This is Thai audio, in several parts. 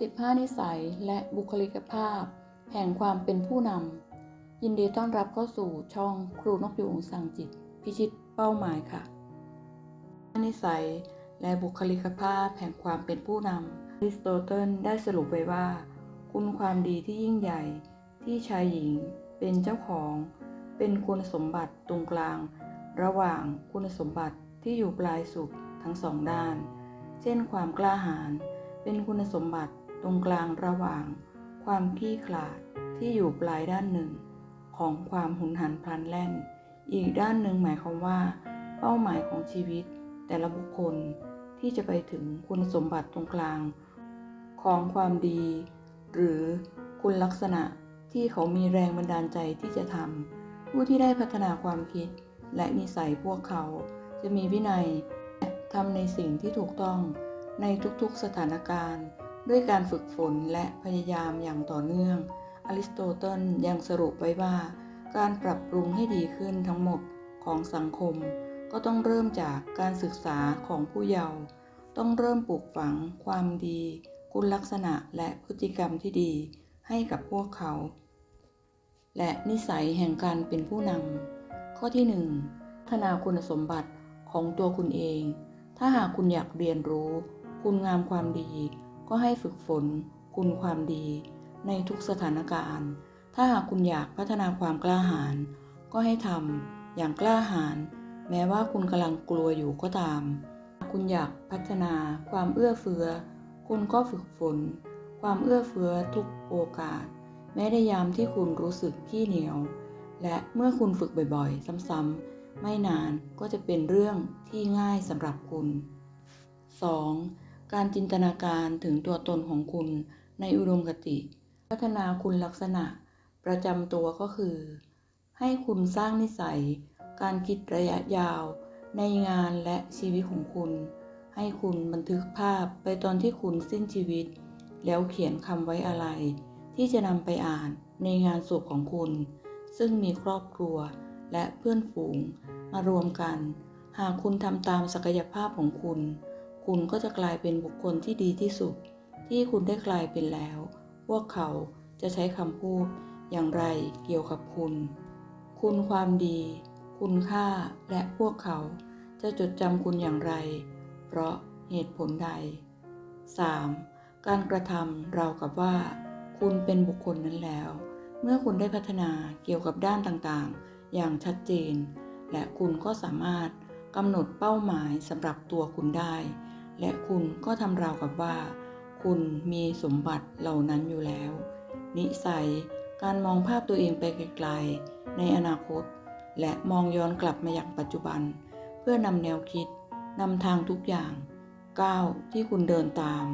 15 นิสัยและบุคลิกภาพ แห่งความเป็นผู้นำยินดีต้อนรับเข้าสู่ช่องครูนกยูงสั่งจิต พิชิตเป้าหมายค่ะ นิสัยและบุคลิกภาพแห่งความเป็นผู้นำอริสโตเติลได้สรุปไว้ว่า คุณความดีที่ยิ่งใหญ่ที่ชายหญิงเป็นเจ้าของ เป็นคุณสมบัติตรงกลาง ระหว่างคุณสมบัติที่อยู่ปลายสุดทั้งสองด้าน เช่นความกล้าหาญเป็นคุณสมบัติ ตรงกลางระหว่าง ความขี้ขลาดที่อยู่ปลายด้านหนึ่ง ของความหุนหันพลันแล่น อีกด้านหนึ่งหมายความว่า เป้าหมายของชีวิต แต่ละบุคคลที่จะไปถึงคุณสมบัติตรงกลาง ของความดี หรือคุณลักษณะที่เขามีแรงบันดาลใจที่จะทำผู้ที่ได้พัฒนาความคิด และนิสัยพวกเขาจะมีวินัยและทำในสิ่งที่ถูกต้องในทุกๆสถานการณ์ ด้วยการฝึกฝนและพยายามอย่างต่อเนื่อง อริสโตเติลยังสรุปไว้ว่า การปรับปรุงให้ดีขึ้นทั้งหมดของสังคม ก็ต้องเริ่มจากการศึกษาของผู้เยาว์ต้องเริ่มปลูกฝังความดี คุณลักษณะและพฤติกรรมที่ดีให้กับพวกเขา และนิสัยแห่งการเป็นผู้นำข้อที่ 1 พัฒนาคุณสมบัติของตัวคุณเอง ถ้าหากคุณอยากเรียนรู้ คุณงามความดี ก็ให้ฝึกฝน คุณความดี ในทุกสถานการณ์ ถ้าหากคุณอยากพัฒนาความกล้าหาญก็ให้ทำอย่างกล้าหาญแม้ว่าคุณกำลังกลัวอยู่ก็ตาม คุณอยากพัฒนาความเอื้อเฟื้อ คุณก็ฝึกฝน ความเอื้อเฟื้อทุกโอกาส แม้ในยามที่คุณรู้สึกขี้เหนียว และเมื่อคุณฝึกบ่อยๆ ซ้ำๆ ไม่นานก็จะเป็นเรื่องที่ง่ายสำหรับคุณ 2. การจินตนาการถึงตัวตนของคุณในอุดมคติ พัฒนาคุณลักษณะประจำตัวก็คือ ให้คุณสร้างนิสัย การคิดระยะยาว ในงานและชีวิตของคุณ ให้คุณบันทึกภาพไปตอนที่คุณสิ้นชีวิต แล้วเขียนคำไว้อะไร ที่จะนำไปอ่านในงานศพของคุณ ซึ่งมีครอบครัวและเพื่อนฝูงมารวมกัน หากคุณทำตามศักยภาพของคุณ คุณก็จะกลายเป็นบุคคลที่ดีที่สุด ที่คุณได้กลายเป็นแล้ว พวกเขาจะใช้คำพูดอย่างไรเกี่ยวกับคุณ คุณความดี คุณค่าและพวกเขาจะจดจำคุณอย่างไร เพราะเหตุผลใด 3. การกระทำเรากับว่า คุณเป็นบุคคลนั้นแล้ว เมื่อคุณได้พัฒนาเกี่ยวกับด้านต่างๆ อย่างชัดเจน และคุณก็สามารถกำหนดเป้าหมายสำหรับตัวคุณได้ และคุณก็ทำราวกับว่า คุณมีสมบัติเหล่านั้นอยู่แล้ว นิสัย การมองภาพตัวเองไปไกลๆ ในอนาคต และมองย้อนกลับมาอย่างปัจจุบัน เพื่อนำแนวคิดนำทางทุกอย่างก้าวที่คุณเดินตาม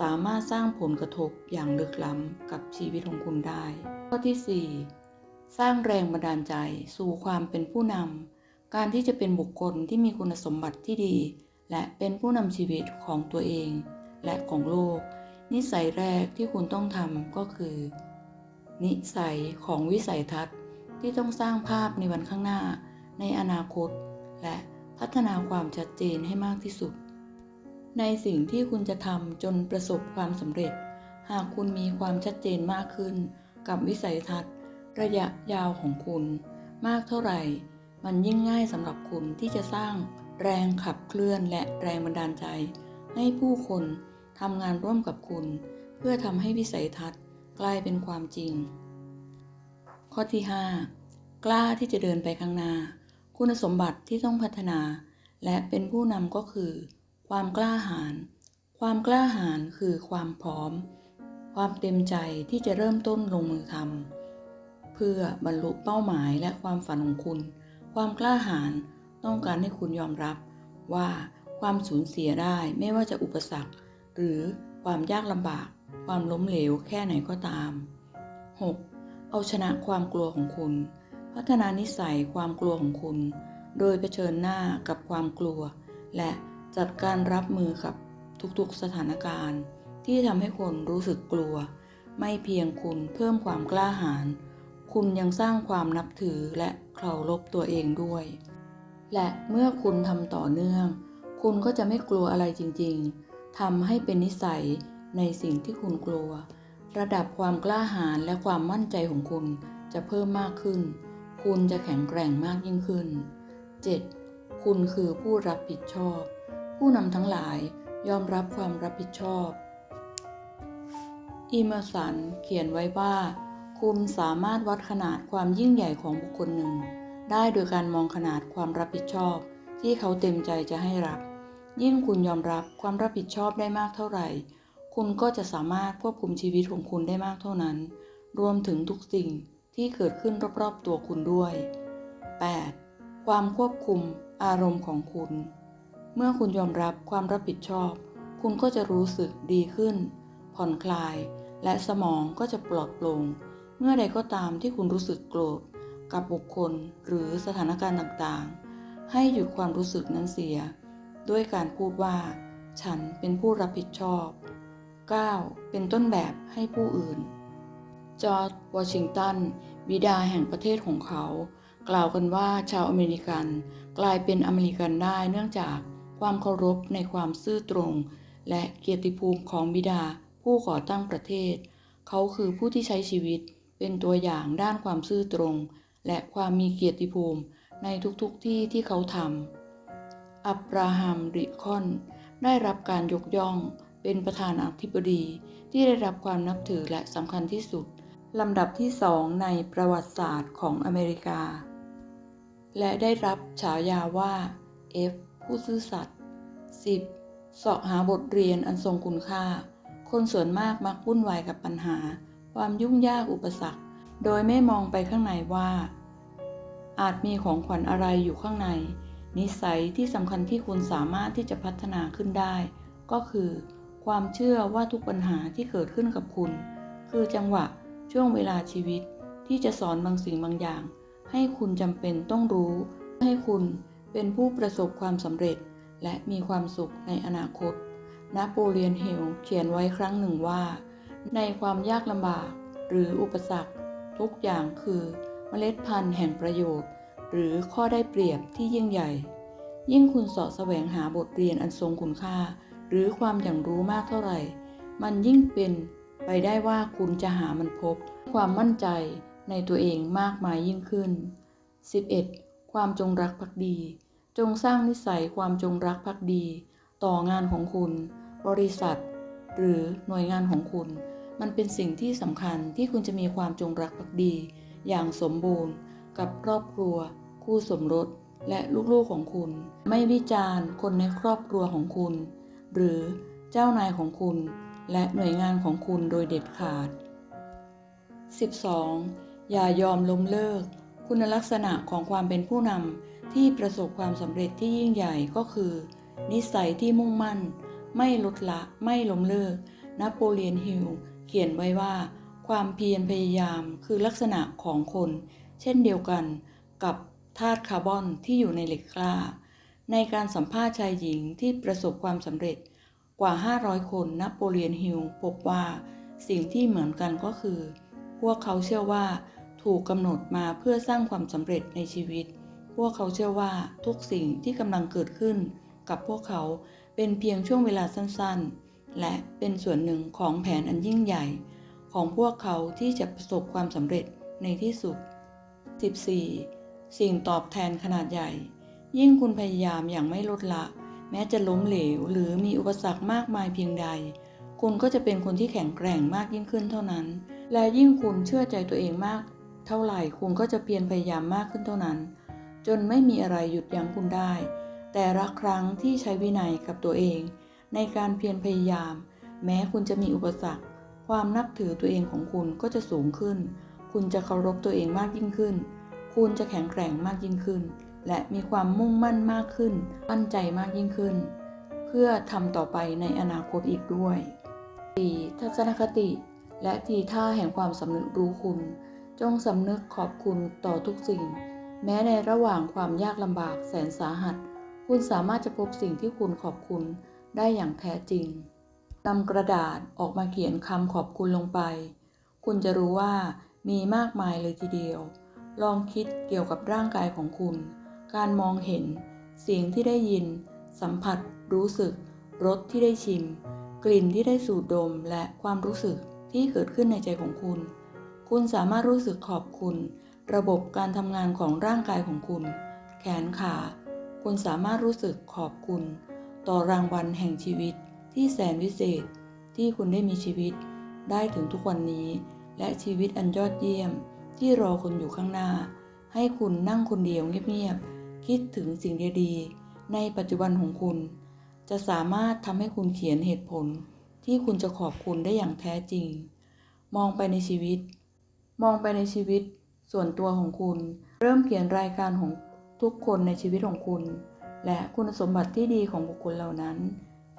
สามารถสร้างผลกระทบอย่างลึกล้ำกับชีวิตของคุณได้ ข้อที่ 4 สร้างแรงบันดาลใจสู่ความเป็นผู้นำการที่จะเป็นบุคคลที่มีคุณสมบัติที่ดี และเป็นผู้นำชีวิตของตัวเองและของโลก นิสัยแรกที่คุณต้องทำก็คือ นิสัยของวิสัยทัศน์ที่ต้องสร้างภาพในวันข้างหน้า ในอนาคต และพัฒนาความชัดเจนให้มากที่สุด ในสิ่งที่คุณจะทำจนประสบความสำเร็จ หากคุณมีความชัดเจนมากขึ้น กับวิสัยทัศน์ ระยะยาวของคุณ มากเท่าไหร่ มันยิ่งง่ายสำหรับคุณที่จะสร้าง แรงขับเคลื่อนและแรงบันดาลใจ ให้ผู้คนทำงานร่วมกับคุณ เพื่อทำให้วิสัยทัศน์กลายเป็นความจริง ข้อที่ 5 กล้าที่จะเดินไปข้างหน้า คุณสมบัติที่ต้องพัฒนา และเป็นผู้นำก็คือ ความกล้าหาญความกล้าหาญคือความพร้อม ความเต็มใจที่จะเริ่มต้นลงมือทำเพื่อบรรลุเป้าหมายและความฝันของคุณ ความกล้าหาญ ต้องการให้คุณยอมรับว่าความสูญเสียได้ไม่ว่าจะอุปสรรค หรือความยากลำบาก ความล้มเหลวแค่ไหนก็ตาม 6. เอาชนะความกลัวของคุณ พัฒนานิสัยความกลัวของคุณ โดยเผชิญหน้ากับความกลัว และจัดการรับมือกับทุกๆสถานการณ์ ที่ทำให้คนรู้สึกกลัว ไม่เพียงคุณเพิ่มความกล้าหาญคุณยังสร้างความนับถือและเคารพตัวเองด้วย และเมื่อคุณทำต่อเนื่อง คุณก็จะไม่กลัวอะไรจริงๆทำให้เป็นนิสัยในสิ่งที่คุณกลัว ระดับความกล้าหาญและความมั่นใจของคุณจะเพิ่มมากขึ้น คุณจะแข็งแกร่งมากยิ่งขึ้น 7. คุณคือผู้รับผิดชอบ ผู้นำทั้งหลายยอมรับความรับผิดชอบ อีเมอร์สันเขียนไว้ว่า คุณสามารถวัดขนาดความยิ่งใหญ่ของบุคคลหนึ่ง ได้โดยการมองขนาดความรับผิดชอบ ที่เขาเต็มใจจะให้รับ ยิ่งคุณยอมรับความรับผิดชอบได้มากเท่าไหร่ คุณก็จะสามารถควบคุมชีวิตของคุณได้มากเท่านั้น รวมถึงทุกสิ่งที่เกิดขึ้นรอบๆตัวคุณด้วย 8. ความควบคุมอารมณ์ของคุณ เมื่อคุณยอมรับความรับผิดชอบ คุณก็จะรู้สึกดีขึ้น ผ่อนคลาย และสมองก็จะปลอดโปร่งเมื่อใดก็ตามที่คุณรู้สึกโกรธ กับบุคคลหรือสถานการณ์ต่างๆ ให้หยุดความรู้สึกนั้นเสีย ด้วยการพูดว่า ฉันเป็นผู้รับผิดชอบ 9. เป็นต้นแบบให้ผู้อื่น จอร์จวอชิงตันบิดาแห่งประเทศของเขา กล่าวกันว่าชาวอเมริกัน กลายเป็นอเมริกันได้เนื่องจากความเคารพในความซื่อตรง และเกียรติภูมิของบิดาผู้ก่อตั้งประเทศ เขาคือผู้ที่ใช้ชีวิตเป็นตัวอย่างด้านความซื่อตรง และความมีเกียรติภูมิในทุกๆทที่ที่เขาทำ อับราฮัมริคอน ได้รับการยกย่องเป็นประธานาธิบดีที่ได้รับความนับถือและสำคัญที่สุด ลำดับที่สองในประวัติศาสตร์ของอเมริกา และได้รับฉายาว่า F ผู้ซื่อสัตย์ 10. เสาะหาบทเรียนอันทรงคุณค่า คนส่วนมากมักวุ่นวายกับปัญหา ความยุ่งยากอุปสรรค โดยไม่มองไปข้างในว่า อาจมีของขวัญอะไรอยู่ข้างใน นิสัยที่สำคัญที่คุณสามารถที่จะพัฒนาขึ้นได้ ก็คือ ความเชื่อว่าทุกปัญหาที่เกิดขึ้นกับคุณ คือจังหวะช่วงเวลาชีวิตที่จะสอนบางสิ่งบางอย่าง ให้คุณจำเป็นต้องรู้ ให้คุณเป็นผู้ประสบความสำเร็จ และมีความสุขในอนาคต นโปเลียนเฮลเขียนไว้ครั้งหนึ่งว่า ในความยากลำบากหรืออุปสรรค ทุกอย่างคือ เมล็ดพันธุ์แห่งประโยชน์ หรือข้อได้เปรียบที่ยิ่งใหญ่ ยิ่งคุณสาะแสวงหาบทเรียนอันทรงคุณค่า หรือความอย่างรู้มากเท่าไหร่ มันยิ่งเป็นไปได้ว่าคุณจะหามันพบ ความมั่นใจในตัวเองมากมายยิ่งขึ้น 11. ความจงรักภักดี จงสร้างนิสัยความจงรักภักดี ต่องานของคุณ บริษัท หรือหน่วยงานของคุณ มันเป็นสิ่งที่สำคัญที่คุณจะมีความจงรักภักดี อย่างสมบูรณ์ กับครอบครัว คู่สมรส และลูกๆของคุณ ไม่วิจารณ์คนในครอบครัวของคุณ หรือเจ้านายของคุณ และหน่วยงานของคุณโดยเด็ดขาด 12. อย่ายอมล้มเลิก คุณลักษณะของความเป็นผู้นำที่ประสบความสำเร็จที่ยิ่งใหญ่ก็คือ นิสัยที่มุ่งมั่น ไม่ลดละไม่ล้มเลิก นโปเลียนฮิลเขียนไว้ว่า ความเพียรพยายามคือลักษณะของคน เช่นเดียวกันกับธาตุคาร์บอนที่อยู่ในเหล็กกล้า ในการสัมภาษณ์ชายหญิงที่ประสบความสำเร็จกว่า 500 คนนโปเลียนฮิลพบว่าสิ่งที่เหมือนกันก็คือ พวกเขาเชื่อว่าถูกกำหนดมาเพื่อสร้างความสำเร็จในชีวิต พวกเขาเชื่อว่าทุกสิ่งที่กำลังเกิดขึ้นกับพวกเขาเป็นเพียงช่วงเวลาสั้นๆ และเป็นส่วนหนึ่งของแผนอันยิ่งใหญ่ ของพวกเขาที่จะประสบความสำเร็จในที่สุด 14. สิ่งตอบแทนขนาดใหญ่ ยิ่งคุณพยายามอย่างไม่ลดละ แม้จะล้มเหลวหรือมีอุปสรรคมากมายเพียงใด คุณก็จะเป็นคนที่แข็งแกร่งมากยิ่งขึ้นเท่านั้น และยิ่งคุณเชื่อใจตัวเองมาก เท่าไหร่คุณก็จะเพียรพยายามมากขึ้นเท่านั้น จนไม่มีอะไรหยุดยั้งคุณได้ แต่ละครั้งที่ใช้วินัยกับตัวเอง ในการเพียรพยายาม แม้คุณจะมีอุปสรรค ความนับถือตัวเองของคุณก็จะสูงขึ้น คุณจะเคารพตัวเองมากยิ่งขึ้น คุณจะแข็งแกร่งมากยิ่งขึ้น และมีความมุ่งมั่นมากขึ้น มั่นใจมากยิ่งขึ้น เพื่อทำต่อไปในอนาคตอีกด้วย 4. ทัศนคติ และทีท่าแห่งความสำนึกรู้คุณ จงสำนึกขอบคุณต่อทุกสิ่ง แม้ในระหว่างความยากลำบากแสนสาหัส คุณสามารถจะพบสิ่งที่คุณขอบคุณได้อย่างแท้จริง นำกระดาษออกมาเขียนคำขอบคุณลงไป คุณจะรู้ว่ามีมากมายเลยทีเดียว ลองคิดเกี่ยวกับร่างกายของคุณ การมองเห็น เสียงที่ได้ยิน สัมผัส รู้สึก รสที่ได้ชิม กลิ่นที่ได้สูดดม และความรู้สึกที่เกิดขึ้นในใจของคุณ คุณสามารถรู้สึกขอบคุณ ระบบการทำงานของร่างกายของคุณ แขนขา คุณสามารถรู้สึกขอบคุณ ต่อรางวัลแห่งชีวิต ที่แสนวิเศษที่คุณได้มีชีวิตได้ถึงทุกวันนี้ และชีวิตอันยอดเยี่ยมที่รอคุณอยู่ข้างหน้า ให้คุณนั่งคนเดียวเงียบๆคิดถึงสิ่งดีๆ ในปัจจุบันของคุณ จะสามารถทำให้คุณเขียนเหตุผล ที่คุณจะขอบคุณได้อย่างแท้จริง มองไปในชีวิต มองไปในชีวิต ส่วนตัวของคุณ เริ่มเขียนรายการของทุกคนในชีวิตของคุณ และคุณสมบัติที่ดีของบุคคลเหล่านั้น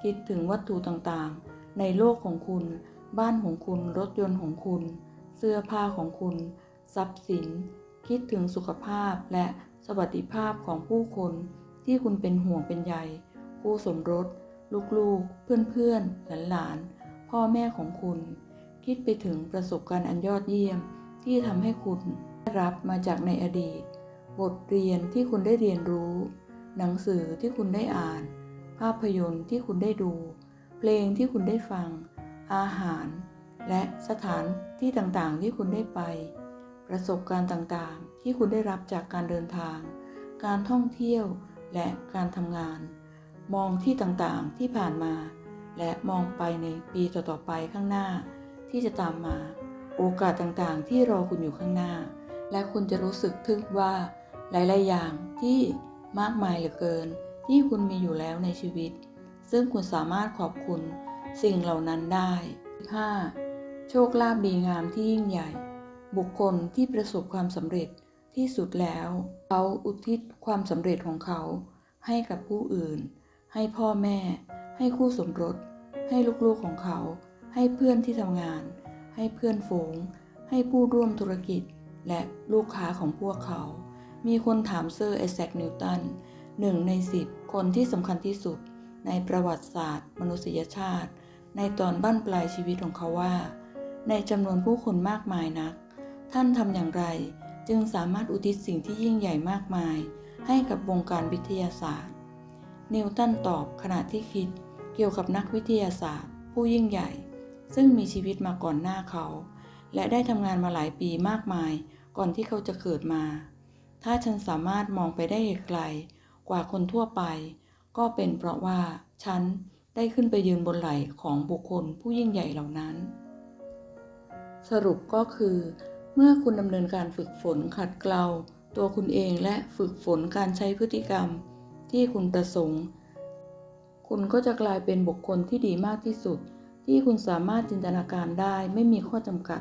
คิดถึงวัตถุต่างๆ ในโลกของคุณ บ้านของคุณ รถยนต์ของคุณ เสื้อผ้าของคุณ ทรัพย์สิน คิดถึงสุขภาพและสวัสดิภาพของผู้คนที่คุณเป็นห่วงเป็นใยคู่สมรส ลูกๆ เพื่อนๆ หลานๆ พ่อแม่ของคุณ คิดไปถึงประสบการณ์อันยอดเยี่ยมที่ทำให้คุณได้รับมาจากในอดีต บทเรียนที่คุณได้เรียนรู้ หนังสือที่คุณได้อ่าน ภาพยนตร์ที่คุณได้ดู เพลงที่คุณได้ฟัง อาหาร และสถานที่ต่างๆ ที่คุณได้ไป ประสบการณ์ต่างๆ ที่คุณได้รับจากการเดินทาง การท่องเที่ยวและการทำงาน มองที่ต่างๆที่ผ่านมา และมองไปในปีต่อๆไปข้างหน้า ที่จะตามมา โอกาสต่างๆ ที่รอคุณอยู่ข้างหน้า และคุณจะรู้สึกทึ่งว่าหลาย ๆ อย่างที่มากมายเหลือเกิน ที่คุณมีอยู่แล้วในชีวิต ซึ่งคุณสามารถขอบคุณสิ่งเหล่านั้นได้ 5. โชคลาภดีงามที่ยิ่งใหญ่ บุคคลที่ประสบความสำเร็จที่สุดแล้ว เขาอุทิศความสำเร็จของเขา ให้กับผู้อื่น ให้พ่อแม่ ให้คู่สมรส ให้ลูกๆของเขา ให้เพื่อนที่ทำงาน ให้เพื่อนฝูง ให้ผู้ร่วมธุรกิจ และลูกค้าของพวกเขา มีคนถามเซอร์ไอแซคนิวตัน หนึ่งในสิบคนที่สำคัญที่สุดในประวัติศาสตร์ มนุษยชาติ ในตอนบั้นปลายชีวิตของเขาว่า ในจำนวนผู้คนมากมายนัก ท่านทำอย่างไรจึงสามารถอุทิศสิ่งที่ยิ่งใหญ่มากมาย ให้กับวงการวิทยาศาสตร์ นิวตันตอบขณะที่คิดเกี่ยวกับนักวิทยาศาสตร์ ผู้ยิ่งใหญ่ ซึ่งมีชีวิตมาก่อนหน้าเขา และได้ทำงานมาหลายปีมากมาย ก่อนที่เขาจะเกิดมา ถ้าฉันสามารถมองไปได้ไกล กว่าคนทั่วไป ก็เป็นเพราะว่า ฉันได้ขึ้นไปยืนบนไหล่ของบุคคลผู้ยิ่งใหญ่เหล่านั้น สรุปก็คือ เมื่อคุณดำเนินการฝึกฝนขัดเกลาตัวคุณเองและฝึกฝนการใช้พฤติกรรมที่คุณประสงค์ คุณก็จะกลายเป็นบุคคลที่ดีมากที่สุด ที่คุณสามารถจินตนาการได้ไม่มีข้อจำกัด